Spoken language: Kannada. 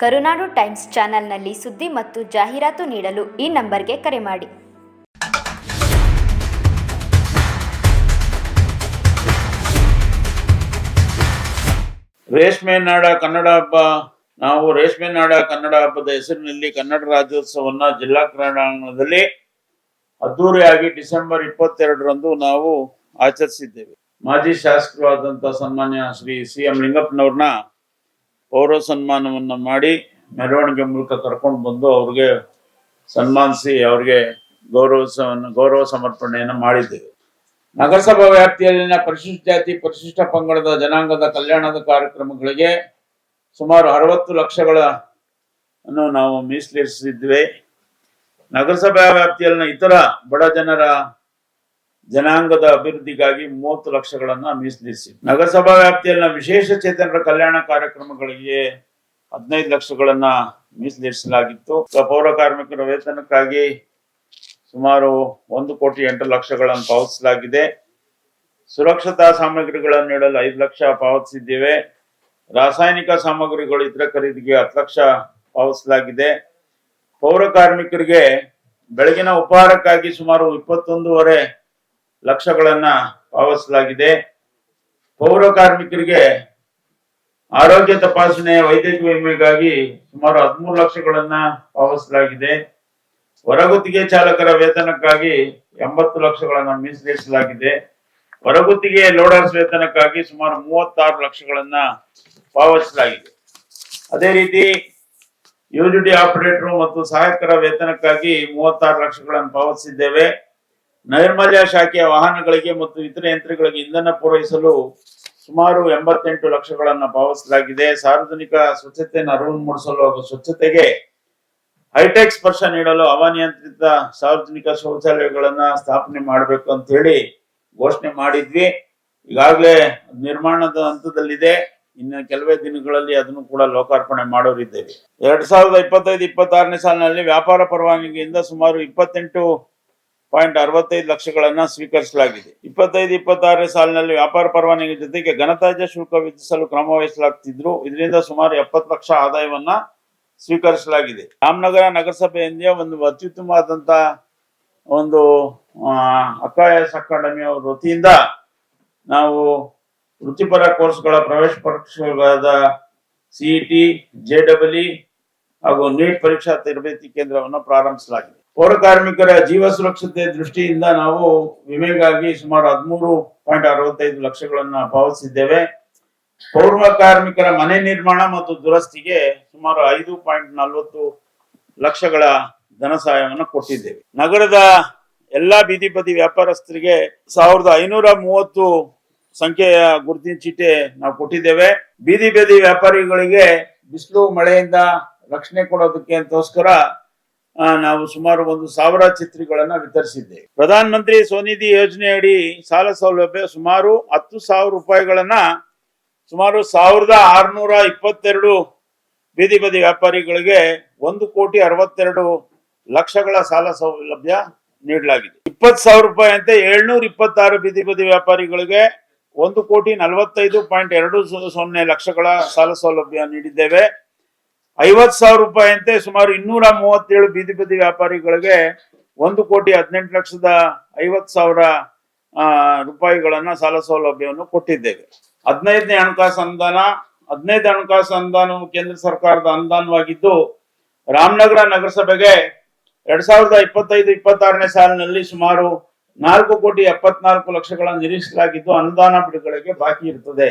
ಕರುನಾಡು ಟೈಮ್ಸ್ ಚಾನೆಲ್ನಲ್ಲಿ ಸುದ್ದಿ ಮತ್ತು ಜಾಹೀರಾತು ನೀಡಲು ಈ ನಂಬರ್ಗೆ ಕರೆ ಮಾಡಿ. ರೇಷ್ಮೆ ನಾಡ ಕನ್ನಡ ಹಬ್ಬ. ನಾವು ರೇಷ್ಮೆ ನಾಡ ಕನ್ನಡ ಹಬ್ಬದ ಹೆಸರಿನಲ್ಲಿ ಕನ್ನಡ ರಾಜ್ಯೋತ್ಸವನ್ನ ಜಿಲ್ಲಾ ಕ್ರೀಡಾಂಗಣದಲ್ಲಿ ಅದ್ದೂರಿಯಾಗಿ ಡಿಸೆಂಬರ್ ಇಪ್ಪತ್ತೆರಡರಂದು ನಾವು ಆಚರಿಸಿದ್ದೇವೆ. ಮಾಜಿ ಶಾಸಕರು ಆದಂತ ಸನ್ಮಾನ್ಯ ಶ್ರೀ ಸಿ ಎಂ ಲಿಂಗಪ್ಪನವ್ರನ್ನ ಪೌರ ಸನ್ಮಾನವನ್ನ ಮಾಡಿ ಮೆರವಣಿಗೆ ಮೂಲಕ ಕರ್ಕೊಂಡು ಬಂದು ಅವ್ರಿಗೆ ಸನ್ಮಾನಿಸಿ ಅವ್ರಿಗೆ ಗೌರವ ಗೌರವ ಸಮರ್ಪಣೆಯನ್ನು ಮಾಡಿದ್ದೇವೆ ನಗರಸಭಾ ವ್ಯಾಪ್ತಿಯಲ್ಲಿನ ಪರಿಶಿಷ್ಟ ಜಾತಿ, ಪರಿಶಿಷ್ಟ ಪಂಗಡದ ಜನಾಂಗದ ಕಲ್ಯಾಣದ ಕಾರ್ಯಕ್ರಮಗಳಿಗೆ ಸುಮಾರು ಅರವತ್ತು ಲಕ್ಷಗಳ ಅನ್ನು ನಾವು ಮೀಸಲಿರಿಸಿದ್ವಿ. ನಗರಸಭಾ ವ್ಯಾಪ್ತಿಯಲ್ಲಿನ ಇತರ ಬಡ ಜನರ ಜನಾಂಗದ ಅಭಿವೃದ್ಧಿಗಾಗಿ ಮೂವತ್ತು ಲಕ್ಷಗಳನ್ನ ಮೀಸಲಿಸಿ. ನಗರಸಭಾ ವ್ಯಾಪ್ತಿಯಲ್ಲಿನ ವಿಶೇಷ ಚೇತನರ ಕಲ್ಯಾಣ ಕಾರ್ಯಕ್ರಮಗಳಿಗೆ ಹದಿನೈದು ಲಕ್ಷಗಳನ್ನ ಮೀಸಲಿರಿಸಲಾಗಿತ್ತು ಪೌರ ಕಾರ್ಮಿಕರ ವೇತನಕ್ಕಾಗಿ ಸುಮಾರು ಒಂದು ಕೋಟಿ ಎಂಟು ಲಕ್ಷಗಳನ್ನು ಪಾವತಿಸಲಾಗಿದೆ. ಸುರಕ್ಷತಾ ಸಾಮಗ್ರಿಗಳನ್ನು ನೀಡಲು ಐದು ಲಕ್ಷ ಪಾವತಿಸಿದ್ದೇವೆ. ರಾಸಾಯನಿಕ ಸಾಮಗ್ರಿಗಳು ಇತರ ಖರೀದಿಗೆ ಹತ್ತು ಲಕ್ಷ ಪಾವತಿಸಲಾಗಿದೆ. ಪೌರ ಕಾರ್ಮಿಕರಿಗೆ ಬೆಳಗಿನ ಉಪಹಾರಕ್ಕಾಗಿ ಸುಮಾರು ಇಪ್ಪತ್ತೊಂದೂವರೆ ಲಕ್ಷಗಳನ್ನ ಪಾವತಿಸಲಾಗಿದೆ. ಪೌರ ಕಾರ್ಮಿಕರಿಗೆ ಆರೋಗ್ಯ ತಪಾಸಣೆ, ವೈದ್ಯಕೀಯ ವಿಮೆಗಾಗಿ ಸುಮಾರು ಹದಿಮೂರು ಲಕ್ಷಗಳನ್ನ ಪಾವತಿಸಲಾಗಿದೆ. ಹೊರಗುತ್ತಿಗೆ ಚಾಲಕರ ವೇತನಕ್ಕಾಗಿ ಎಂಬತ್ತು ಲಕ್ಷಗಳನ್ನ ಮೀಸಲಿರಿಸಲಾಗಿದೆ ಹೊರಗುತ್ತಿಗೆ ಲೋಡರ್ಸ್ ವೇತನಕ್ಕಾಗಿ ಸುಮಾರು ಮೂವತ್ತಾರು ಲಕ್ಷಗಳನ್ನ ಪಾವತಿಸಲಾಗಿದೆ. ಅದೇ ರೀತಿ ಯುಜಿಡಿ ಆಪರೇಟರ್ ಮತ್ತು ಸಹಾಯಕರ ವೇತನಕ್ಕಾಗಿ ಮೂವತ್ತಾರು ಲಕ್ಷಗಳನ್ನು ಪಾವತಿಸಿದ್ದೇವೆ. ನೈರ್ಮಲ್ಯ ಶಾಖೆಯ ವಾಹನಗಳಿಗೆ ಮತ್ತು ಇತರ ಯಂತ್ರಗಳಿಗೆ ಇಂಧನ ಪೂರೈಸಲು ಸುಮಾರು ಎಂಬತ್ತೆಂಟು ಲಕ್ಷಗಳನ್ನು ಪಾವತಿಸಲಾಗಿದೆ. ಸಾರ್ವಜನಿಕ ಸ್ವಚ್ಛತೆಯನ್ನು ಅರಿವು ಮೂಡಿಸಲು ಹಾಗೂ ಸ್ವಚ್ಛತೆಗೆ ಹೈಟೆಕ್ ಸ್ಪರ್ಶ ನೀಡಲು ಅವನಿಯಂತ್ರಿತ ಸಾರ್ವಜನಿಕ ಶೌಚಾಲಯಗಳನ್ನ ಸ್ಥಾಪನೆ ಮಾಡಬೇಕು ಅಂತ ಹೇಳಿ ಘೋಷಣೆ ಮಾಡಿದ್ವಿ. ಈಗಾಗಲೇ ನಿರ್ಮಾಣದ ಹಂತದಲ್ಲಿದೆ. ಇನ್ನು ಕೆಲವೇ ದಿನಗಳಲ್ಲಿ ಅದನ್ನು ಕೂಡ ಲೋಕಾರ್ಪಣೆ ಮಾಡೋರಿದ್ದೇವೆ. ಎರಡ್ ಸಾವಿರದ ಇಪ್ಪತ್ತೈದು, ಇಪ್ಪತ್ತಾರನೇ ಸಾಲಿನಲ್ಲಿ ವ್ಯಾಪಾರ ಪರವಾನಗಿಯಿಂದ ಸುಮಾರು ಇಪ್ಪತ್ತೆಂಟು ಪಾಯಿಂಟ್ ಅರವತ್ತೈದು ಲಕ್ಷಗಳನ್ನ ಸ್ವೀಕರಿಸಲಾಗಿದೆ. ಇಪ್ಪತ್ತೈದು, ಇಪ್ಪತ್ತಾರನೇ ಸಾಲಿನಲ್ಲಿ ವ್ಯಾಪಾರ ಪರವಾನಗಿ ಜೊತೆಗೆ ಘನತಾಜ್ಯ ಶುಲ್ಕ ವಿಧಿಸಲು ಕ್ರಮ ವಹಿಸಲಾಗ್ತಿದ್ರು. ಇದರಿಂದ ಸುಮಾರು ಎಪ್ಪತ್ತು ಲಕ್ಷ ಆದಾಯವನ್ನ ಸ್ವೀಕರಿಸಲಾಗಿದೆ. ರಾಮನಗರ ನಗರಸಭೆಯಿಂದ ಒಂದು ಅತ್ಯುತ್ತಮವಾದಂತ ಒಂದು ಅಕಾಯಸ್ ಅಕಾಡೆಮಿ ಅವರ ವತಿಯಿಂದ ನಾವು ವೃತ್ತಿಪರ ಕೋರ್ಸ್ಗಳ, ಪ್ರವೇಶ ಪರೀಕ್ಷೆಗಳಾದ ಸಿಇಟಿ ಜೆ ಡಬಲ್ ಹಾಗೂ ನೀಟ್ ಪರೀಕ್ಷಾ ತರಬೇತಿ ಕೇಂದ್ರವನ್ನು ಪ್ರಾರಂಭಿಸಲಾಗಿದೆ. ಪೌರ ಕಾರ್ಮಿಕರ ಜೀವ ಸುರಕ್ಷತೆ ದೃಷ್ಟಿಯಿಂದ ನಾವು ವಿಮೆಗಾಗಿ ಸುಮಾರು ಹದಿಮೂರು ಪಾಯಿಂಟ್ ಅರವತ್ತೈದು ಲಕ್ಷಗಳನ್ನ ಪಾವತಿಸಿದ್ದೇವೆ. ಪೌರ ಕಾರ್ಮಿಕರ ಮನೆ ನಿರ್ಮಾಣ ಮತ್ತು ದುರಸ್ತಿಗೆ ಸುಮಾರು ಐದು ಪಾಯಿಂಟ್ ನಲವತ್ತು ಲಕ್ಷಗಳ ಧನ ಸಹಾಯವನ್ನು ಕೊಟ್ಟಿದ್ದೇವೆ. ನಗರದ ಎಲ್ಲಾ ಬೀದಿ ಬದಿ ವ್ಯಾಪಾರಸ್ಥರಿಗೆ ಸಾವಿರದ ಐನೂರ ಮೂವತ್ತು ಸಂಖ್ಯೆಯ ಗುರುತಿನ ಚೀಟಿ ನಾವು ಕೊಟ್ಟಿದ್ದೇವೆ. ಬೀದಿ ಬೀದಿ ವ್ಯಾಪಾರಿಗಳಿಗೆ ಬಿಸಿಲು ಮಳೆಯಿಂದ ರಕ್ಷಣೆ ಕೊಡೋದಕ್ಕೆ ಅಂತೋಸ್ಕರ ನಾವು ಸುಮಾರು ಒಂದು ಸಾವಿರ ಚಿತ್ರಗಳನ್ನ ವಿತರಿಸಿದ್ದೇವೆ. ಪ್ರಧಾನ ಮಂತ್ರಿ ಸ್ವನಿಧಿ ಯೋಜನೆಯಡಿ ಸಾಲ ಸೌಲಭ್ಯ ಸುಮಾರು ಹತ್ತು ಸಾವಿರ ರೂಪಾಯಿಗಳನ್ನ ಸುಮಾರು ಸಾವಿರದ ಆರುನೂರ ಇಪ್ಪತ್ತೆರಡು ಬೀದಿ ಬದಿ ವ್ಯಾಪಾರಿಗಳಿಗೆ ಒಂದು ಕೋಟಿ ಅರವತ್ತೆರಡು ಲಕ್ಷಗಳ ಸಾಲ ಸೌಲಭ್ಯ ನೀಡಲಾಗಿದೆ. ಇಪ್ಪತ್ತು ಸಾವಿರ ರೂಪಾಯಿ ಅಂತೆ ಏಳ್ನೂರ ಇಪ್ಪತ್ತಾರು ಬೀದಿ ಬದಿ ವ್ಯಾಪಾರಿಗಳಿಗೆ ಒಂದು ಕೋಟಿ ನಲವತ್ತೈದು ಪಾಯಿಂಟ್ ಎರಡು ಸೊನ್ನೆ ಲಕ್ಷಗಳ ಸಾಲ ಸೌಲಭ್ಯ ನೀಡಿದ್ದೇವೆ. ಐವತ್ ಸಾವಿರ ರೂಪಾಯಿ ಅಂತೆ ಸುಮಾರು ಇನ್ನೂರ ಮೂವತ್ತೇಳು ಬೀದಿ ಬದಿ ವ್ಯಾಪಾರಿಗಳಿಗೆ ಒಂದು ಕೋಟಿ ಹದಿನೆಂಟು ಲಕ್ಷದ ಐವತ್ ಸಾವಿರ ರೂಪಾಯಿಗಳನ್ನ ಸಾಲ ಸೌಲಭ್ಯವನ್ನು ಕೊಟ್ಟಿದ್ದೇವೆ. ಹದಿನೈದನೇ ಹಣಕಾಸು ಅನುದಾನ ಹದಿನೈದು ಹಣಕಾಸು ಅನುದಾನವು ಕೇಂದ್ರ ಸರ್ಕಾರದ ಅನುದಾನವಾಗಿದ್ದು, ರಾಮನಗರ ನಗರಸಭೆಗೆ ಎರಡ್ ಸಾವಿರದ ಇಪ್ಪತ್ತೈದು, ಇಪ್ಪತ್ತಾರನೇ ಸಾಲಿನಲ್ಲಿ ಸುಮಾರು ನಾಲ್ಕು ಕೋಟಿ ಎಪ್ಪತ್ನಾಲ್ಕು ಲಕ್ಷಗಳನ್ನು ನಿರೀಕ್ಷಿಸಲಾಗಿದ್ದು, ಅನುದಾನ ಬಿಡುಗಡೆಗೆ ಬಾಕಿ ಇರುತ್ತದೆ